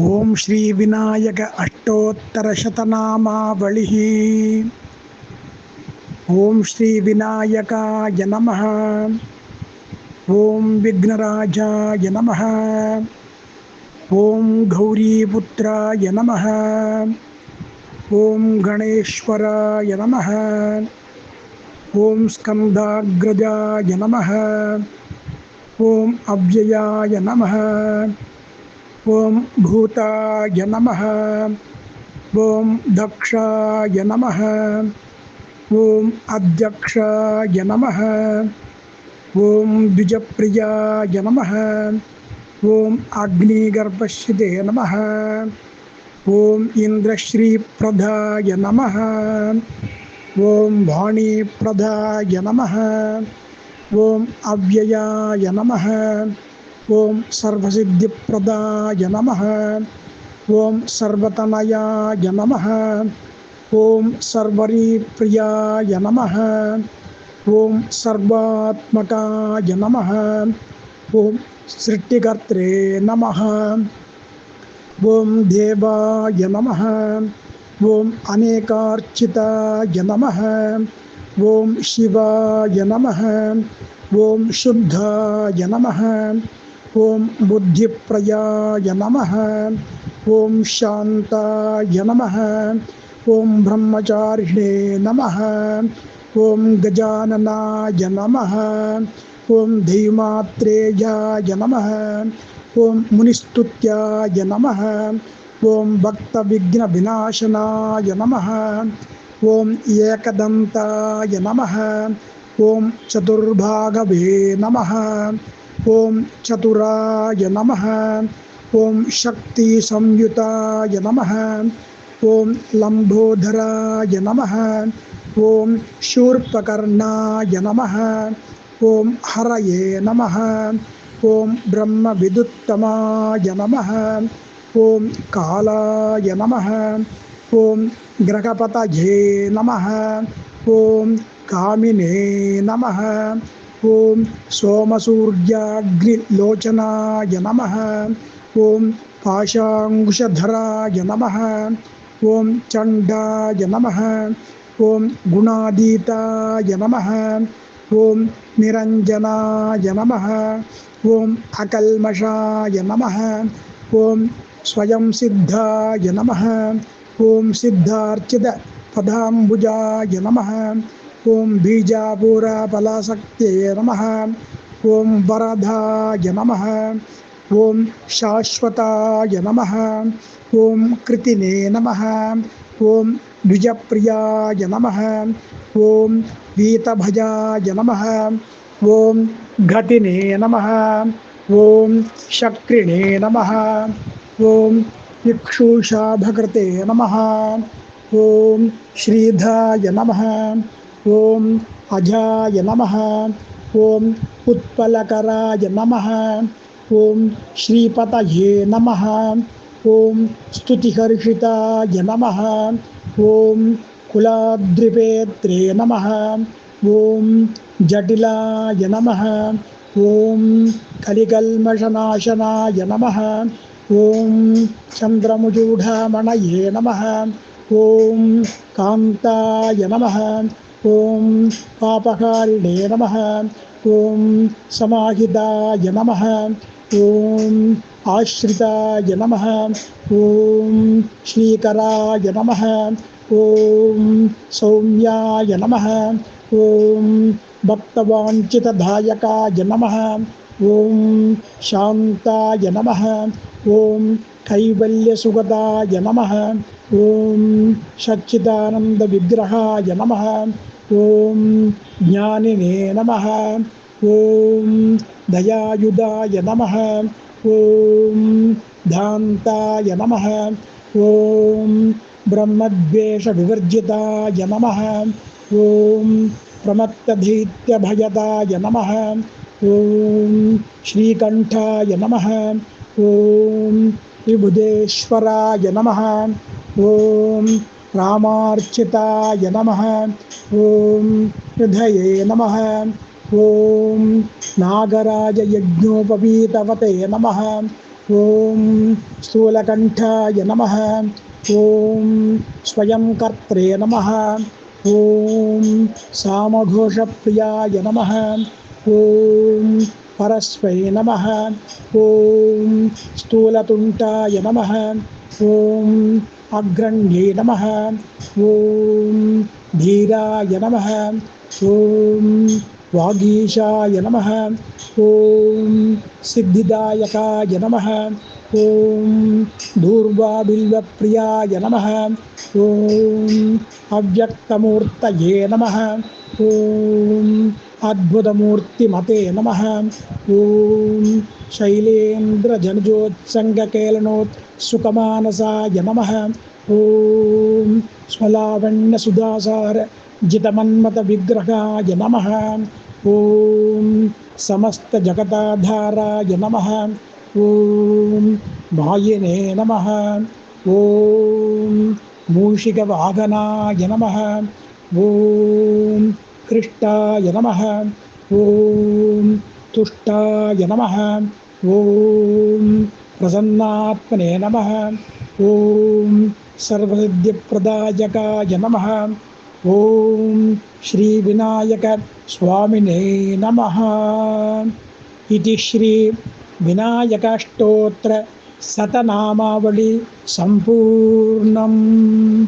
ॐ श्रीविनायक अष्टोत्तरशतनामावलिः ॐ श्रीविनायकाय नमः। ॐ विघ्नराजाय नमः। ॐ गौरीपुत्राय नमः। ॐ गणेश्वराय नमः। ॐ स्कन्दाग्रजाय नमः। ॐ अव्ययाय नमः। ॐ भूताय नमः। ॐ दक्षाय नमः। ॐ अध्यक्षाय नमः। ॐ द्विजप्रियाय नमः। ॐ अग्निगर्भशिदे नमः। ॐ इन्द्रश्रीप्रदाय नमः। ॐ वाणीप्रदाय नमः। ॐ अव्ययाय नमः। ओम सर्वसिद्धि प्रदाय नमः। ओम सर्वतनयाय नमः। सर्वरी प्रियाय नमः। ओम सर्वात्मकाय नमः। ओम सृष्टिकर्त्रे नमः। ओम देवाय नमः। ओम अनेकार्चिताय नमः। ओम शिवाय नमः। ओम शुद्धाय नमः। ॐ बुद्धिप्रयाय नम। ओं शांताय नम। ओं ब्रह्मचारिणे नम। ओं गजाननाय नम। ॐ धीमात्रेयाय नम। ॐ मुनिस्तुत्याय भक्त विघ्न विनाशनाय नम। ओम यहकदंताय नम। ओं चतुर्भागवे नमः। ఓం చతుర్భాగవే నమ ఓం చతురాయ నమ ఓం శక్తి సంయుతాయ నమ ఓం లంబోధరాయ నమ ఓం శూర్పకర్ణాయ నమ ఓం హరయే నమ ఓం బ్రహ్మ విదుత్తమాయ నమ ఓం కాలాయ నమ ఓం గ్రహపతయే నమ ఓం కామినే నమ ॐ सोमसूर्याग्निलोचनाय नमः ओम पाशांगुशधराय नमः ओम चंडाय नमः ओम गुणादीताय नमः ओम निरंजनाय नमः ओम अकल्मषाय नमः ओम स्वयं सिद्धाय नमः ओम सिद्धार्चित पदाम्बुजाय नमः ॐ बीजापुराफलासक्त्यै नम। ओं वरदाय नम। ओं शाश्वताय नम। ओं कृतिने नम। ओं द्विजप्रियाय नम। ओं वीतभजा नम। ओं घति नम। ओं शक्रिणे नम। ओं इक्षुषाधकृते नम। ओं श्रीधा नम। ओम अजा नम। ॐ उत्पलकराय नम। ॐ श्रीपत नम। ओं स्तुतिहर्षिताय नम। ओं कुलाद्रिपेत्रे नम। ॐ जटिलाय नम। ओं कलिकल्मषनाशनाय नम। ओं चन्द्रमुजूढामणये नम। ओं कांताय नम। ॐ पापहारिणे नमः। ॐ समाहिताय नमः। ॐ आश्रिताय नमः। ॐ श्रीकराय नमः। ॐ सौम्याय नमः। ॐ भक्तवाञ्छितधायकाय नमः। ॐ शान्ताय नमः। ॐ कैवल्यसुगताय नमः। ॐ सच्चिदानन्दविग्रहाय नमः। ओम ज्ञानिने नमः। ओम दयायुधाय नमः। ओम धान्ताय नमः। ओम ब्रह्मद्वेष विवर्जिताय नमः। ओम ॐ प्रमत्तभीत्यभयदाय नमः। ओम श्रीकंठाय नमः। ओम विबुधेश्वराय नमः। ओम रामार्चिताय नमः। ॐ हृदये नमः। ॐ नागराजयज्ञोपवीतवते नमः। ॐ स्थूलकण्ठाय नमः। ॐ स्वयंकर्त्रे नमः। ॐ सामघोषप्रियाय नमः। ॐ परस्मै नमः। ॐ स्थूलतुण्डाय नमः। ॐ अग्रण्ये नमः। ॐ धीराय नमः। ॐ वागीशाय नमः। ॐ सिद्धिदायकाय नमः। ॐ दूर्वाबिल्वप्रियाय नमः। ॐ अव्यक्तमूर्तये नमः। ॐ अद्भुतमूर्तिमते नमः ॐ शैलेन्द्रजनजोत्सङ्गकेलनोत्सुकमानसाय नमः ॐ स्वलावण्यसुधासार जितमन्मतविग्रहाय नमः ॐ समस्तजगताधाराय नमः ॐ मायिने नमः ॐ मूषिकवाहनाय नमः ॐ कृष्टाय नमः। ॐ तुष्टाय नमः। ॐ प्रसन्नात्मने नमः। ॐ सर्वसिद्धिप्रदायकाय नमः। ॐ श्रीविनायकस्वामिने नमः। इति श्रीविनायकाष्टोत्र सम्पूर्णम्।